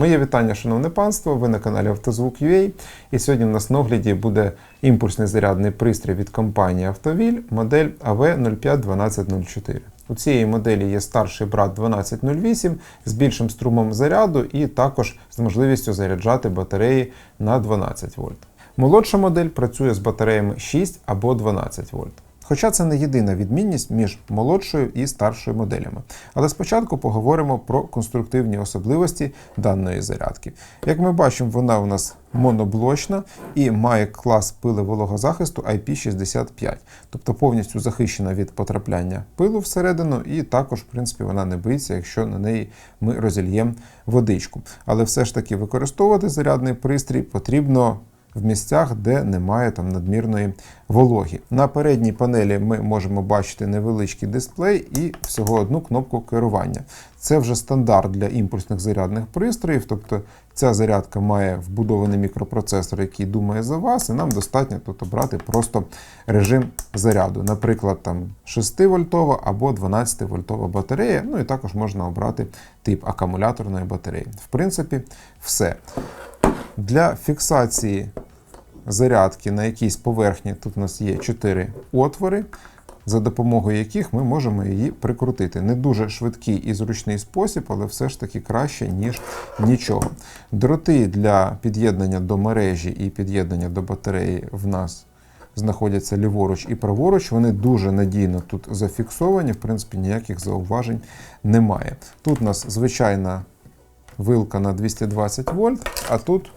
Моє вітання, шановне панство. Ви на каналі Автозвук.ua. І сьогодні в нас на огляді буде імпульсний зарядний пристрій від компанії Автовіль, модель AV051204. У цієї моделі є старший брат 1208 з більшим струмом заряду і також з можливістю заряджати батареї на 12 вольт. Молодша модель працює з батареями 6 або 12 вольт. Хоча це не єдина відмінність між молодшою і старшою моделями. Але спочатку поговоримо про конструктивні особливості даної зарядки. Як ми бачимо, вона у нас моноблочна і має клас пили вологозахисту IP65, тобто повністю захищена від потрапляння пилу всередину, і також, в принципі, вона не боїться, якщо на неї ми розільємо водичку. Але все ж таки використовувати зарядний пристрій потрібно в місцях, де немає там надмірної вологи. На передній панелі ми можемо бачити невеличкий дисплей і всього одну кнопку керування. Це вже стандарт для імпульсних зарядних пристроїв, тобто ця зарядка має вбудований мікропроцесор, який думає за вас, і нам достатньо тут обрати просто режим заряду. Наприклад, там 6 вольтова або 12 вольтова батарея. Ну і також можна обрати тип акумуляторної батареї. В принципі, все. Для фіксації зарядки на якійсь поверхні тут у нас є 4 отвори, за допомогою яких ми можемо її прикрутити. Не дуже швидкий і зручний спосіб, але все ж таки краще, ніж нічого. Дроти для під'єднання до мережі і під'єднання до батареї в нас знаходяться ліворуч і праворуч. Вони дуже надійно тут зафіксовані, в принципі, ніяких зауважень немає. Тут у нас звичайна вилка на 220 вольт, а тут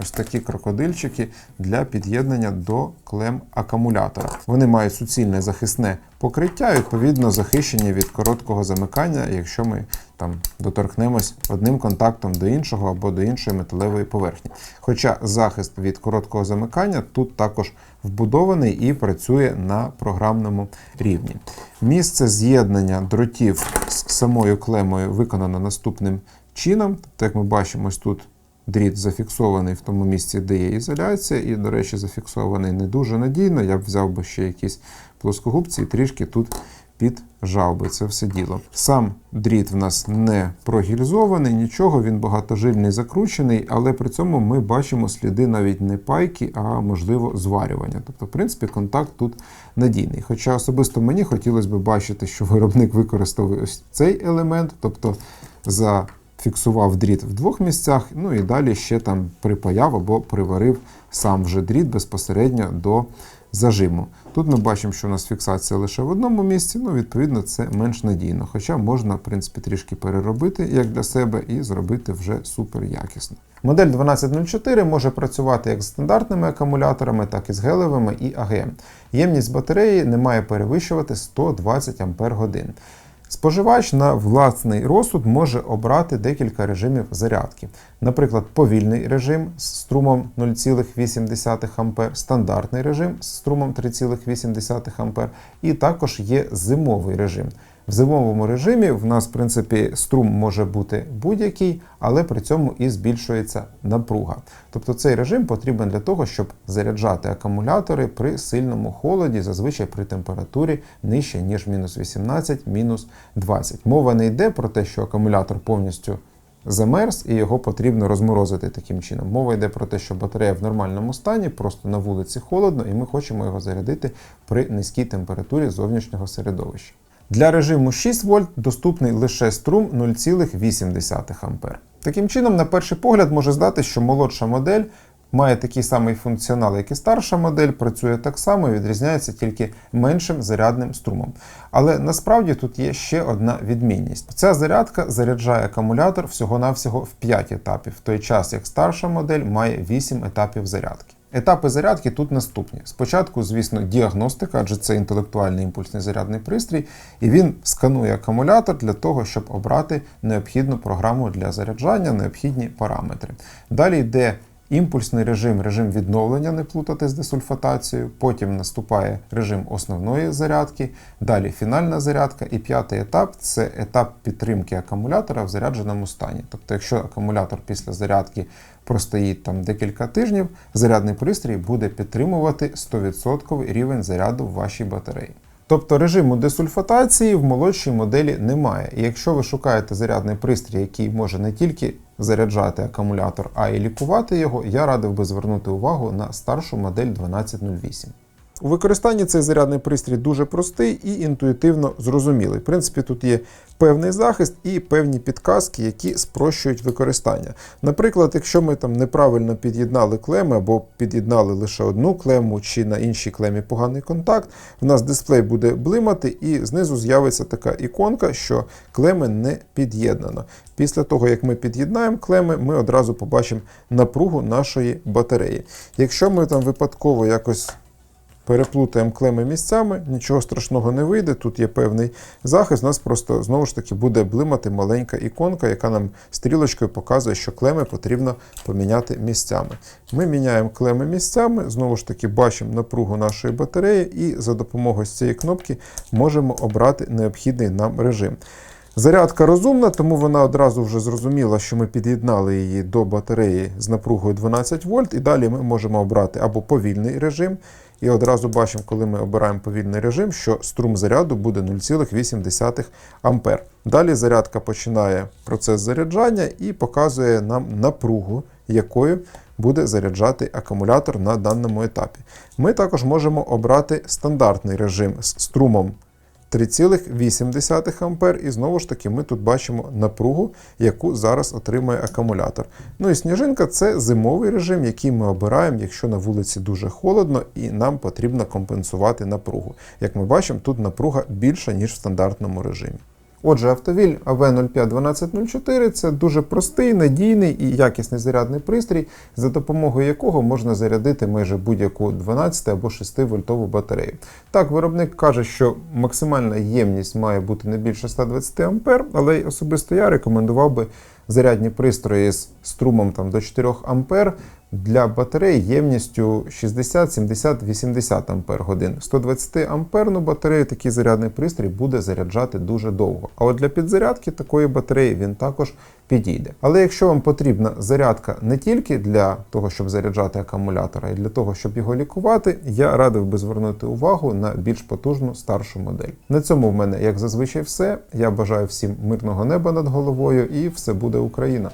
ось такі крокодильчики для під'єднання до клем акумулятора. Вони мають суцільне захисне покриття, відповідно, захищені від короткого замикання, якщо ми там доторкнемось одним контактом до іншого або до іншої металевої поверхні. Хоча захист від короткого замикання тут також вбудований і працює на програмному рівні. Місце з'єднання дротів з самою клемою виконано наступним чином. Тобто, як ми бачимо, ось тут дріт зафіксований в тому місці, де є ізоляція, і, до речі, зафіксований не дуже надійно. Я б взяв би ще якісь плоскогубці і трішки тут піджав би це все діло. Сам дріт в нас не прогільзований, нічого, він багатожильний закручений, але при цьому ми бачимо сліди навіть не пайки, а можливо зварювання. Тобто, в принципі, контакт тут надійний. Хоча особисто мені хотілося б бачити, що виробник використовує ось цей елемент, тобто за фіксував дріт в двох місцях, ну і далі ще там припаяв або приварив сам вже дріт безпосередньо до зажиму. Тут ми бачимо, що у нас фіксація лише в одному місці, ну, відповідно, це менш надійно. Хоча можна, в принципі, трішки переробити як для себе і зробити вже супер якісно. Модель 1204 може працювати як з стандартними акумуляторами, так і з гелевими і АГМ. Ємність батареї не має перевищувати 120 Ах. Споживач на власний розсуд може обрати декілька режимів зарядки. Наприклад, повільний режим з струмом 0,8 А, стандартний режим з струмом 3,8 А, і також є зимовий режим. В зимовому режимі в нас, в принципі, струм може бути будь-який, але при цьому і збільшується напруга. Тобто цей режим потрібен для того, щоб заряджати акумулятори при сильному холоді, зазвичай при температурі нижче, ніж мінус 18, мінус 20. Мова не йде про те, що акумулятор повністю замерз і його потрібно розморозити таким чином. Мова йде про те, що батарея в нормальному стані, просто на вулиці холодно, і ми хочемо його зарядити при низькій температурі зовнішнього середовища. Для режиму 6 вольт доступний лише струм 0,8 А. Таким чином, на перший погляд, може здати, що молодша модель має такий самий функціонал, як і старша модель, працює так само і відрізняється тільки меншим зарядним струмом. Але насправді тут є ще одна відмінність. Ця зарядка заряджає акумулятор всього-навсього в 5 етапів, в той час як старша модель має 8 етапів зарядки. Етапи зарядки тут наступні. Спочатку, звісно, діагностика, адже це інтелектуальний імпульсний зарядний пристрій, і він сканує акумулятор для того, щоб обрати необхідну програму для заряджання, необхідні параметри. Далі йде імпульсний режим, режим відновлення, не плутати з десульфатацією. Потім наступає режим основної зарядки, далі фінальна зарядка. І п'ятий етап це етап підтримки акумулятора в зарядженому стані. Тобто, якщо акумулятор після зарядки простоїть там декілька тижнів, зарядний пристрій буде підтримувати 100% рівень заряду в вашій батареї. Тобто режиму десульфатації в молодшій моделі немає. І якщо ви шукаєте зарядний пристрій, який може не тільки заряджати акумулятор, а і лікувати його, я радив би звернути увагу на старшу модель 1208. У використанні цей зарядний пристрій дуже простий і інтуїтивно зрозумілий. В принципі, тут є певний захист і певні підказки, які спрощують використання. Наприклад, якщо ми там неправильно під'єднали клеми або під'єднали лише одну клему, чи на іншій клемі поганий контакт, в нас дисплей буде блимати, і знизу з'явиться така іконка, що клеми не під'єднано. Після того, як ми під'єднаємо клеми, ми одразу побачимо напругу нашої батареї. Якщо ми там випадково якось переплутаємо клеми місцями, нічого страшного не вийде. Тут є певний захист. У нас просто знову ж таки буде блимати маленька іконка, яка нам стрілочкою показує, що клеми потрібно поміняти місцями. Ми міняємо клеми місцями, знову ж таки бачимо напругу нашої батареї, і за допомогою цієї кнопки можемо обрати необхідний нам режим. Зарядка розумна, тому вона одразу вже зрозуміла, що ми під'єднали її до батареї з напругою 12 вольт, і далі ми можемо обрати або повільний режим. І одразу бачимо, коли ми обираємо повільний режим, що струм заряду буде 0,8 А. Далі зарядка починає процес заряджання і показує нам напругу, якою буде заряджати акумулятор на даному етапі. Ми також можемо обрати стандартний режим з струмом 3,8 А, і знову ж таки ми тут бачимо напругу, яку зараз отримує акумулятор. Ну і сніжинка це зимовий режим, який ми обираємо, якщо на вулиці дуже холодно і нам потрібно компенсувати напругу. Як ми бачимо, тут напруга більша, ніж в стандартному режимі. Отже, автовіль AV051204 це дуже простий, надійний і якісний зарядний пристрій, за допомогою якого можна зарядити майже будь-яку 12 або 6 вольтову батарею. Так, виробник каже, що максимальна ємність має бути не більше 120 А, але особисто я рекомендував би зарядні пристрої з струмом там, до 4 А для батарей ємністю 60, 70, 80 Ампер годин. 120 амперну батарею такий зарядний пристрій буде заряджати дуже довго. А от для підзарядки такої батареї він також підійде. Але якщо вам потрібна зарядка не тільки для того, щоб заряджати акумулятор, а й для того, щоб його лікувати, я радив би звернути увагу на більш потужну старшу модель. На цьому в мене, як зазвичай, все. Я бажаю всім мирного неба над головою і все буде Україна.